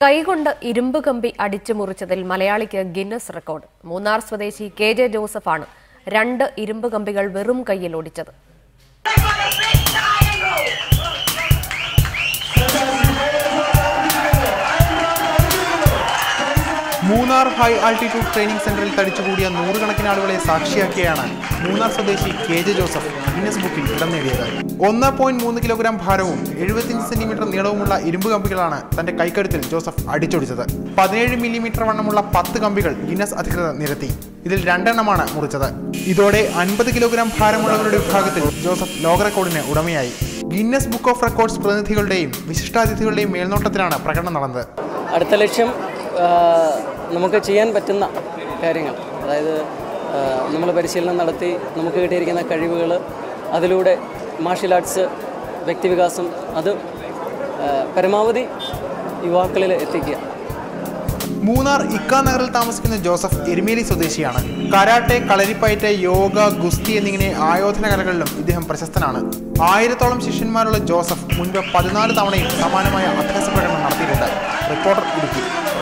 കൈകൊണ്ട് ഇരുമ്പ് കമ്പി അടിച്ചു മുറിച്ചതിൽ മലയാളിക്ക് ഗിന്നസ് റെക്കോർഡ്. മൂന്നാർ സ്വദേശി കെ ജെ ജോസഫാണ് രണ്ട് ഇരുമ്പ് കമ്പികൾ വെറും കൈയിൽ ഒടിച്ചത് മൂന്നാർ ഹൈ ആൾട്ടിറ്റ്യൂഡ് ട്രെയിനിംഗ് സെന്ററിൽ തടിച്ചുകൂടിയ നൂറുകണക്കിന് ആളുകളെ സാക്ഷിയാക്കിയാണ് മൂന്നാർ സ്വദേശി കെ ജെ ജോസഫ് ഗിന്നസ് ബുക്കിൽ ഇടം നേടിയത്. ഒന്ന് പോയിന്റ് മൂന്ന് കിലോഗ്രാം ഭാരവും എഴുപത്തിയഞ്ച് സെന്റിമീറ്റർ നീളവുമുള്ള ഇരുമ്പ് കമ്പികളാണ് തന്റെ കൈക്കരുത്തിൽ ജോസഫ് അടിച്ചൊടിച്ചത്. പതിനേഴ് മില്ലിമീറ്റർ വണ്ണമുള്ള പത്ത് കമ്പികൾ ഗിന്നസ് അധികൃതർ നിരത്തി. ഇതിൽ രണ്ടെണ്ണമാണ് മുറിച്ചത്. ഇതോടെ അൻപത് കിലോഗ്രാം ഭാരമുള്ളവരുടെ വിഭാഗത്തിൽ ജോസഫ് ലോക റെക്കോർഡിന് ഉടമയായി. ഗിന്നസ് ബുക്ക് ഓഫ് റെക്കോർഡ്സ് പ്രതിനിധികളുടെയും വിശിഷ്ടാതിഥികളുടെയും മേൽനോട്ടത്തിലാണ് പ്രകടനം നടന്നത്. അടുത്ത ലക്ഷ്യം നമുക്ക് ചെയ്യാൻ പറ്റുന്ന കാര്യങ്ങൾ. അതായത് നമ്മൾ പരിശീലനം നടത്തി നമുക്ക് കിട്ടിയിരിക്കുന്ന കഴിവുകൾ അതിലൂടെ മാർഷ്യൽ ആർട്സ് വ്യക്തിവികാസം അത് പരമാവധി യുവാക്കളിൽ എത്തിക്കുക. മൂന്നാർ ഇക്ക നഗറിൽ താമസിക്കുന്ന ജോസഫ് എരുമേലി സ്വദേശിയാണ്. കരാട്ടെ കളരിപ്പയറ്റ് യോഗ ഗുസ്തി എന്നിങ്ങനെ ആയോധന കലകളിലും ഇദ്ദേഹം പ്രശസ്തനാണ്. ആയിരത്തോളം ശിഷ്യന്മാരുള്ള ജോസഫ് മുൻപ് പതിനാല് തവണയും സമാനമായ അഭ്യാസ പ്രകടനം നടത്തിയിട്ടുണ്ട്. റിപ്പോർട്ടർ ഇടുക്കി.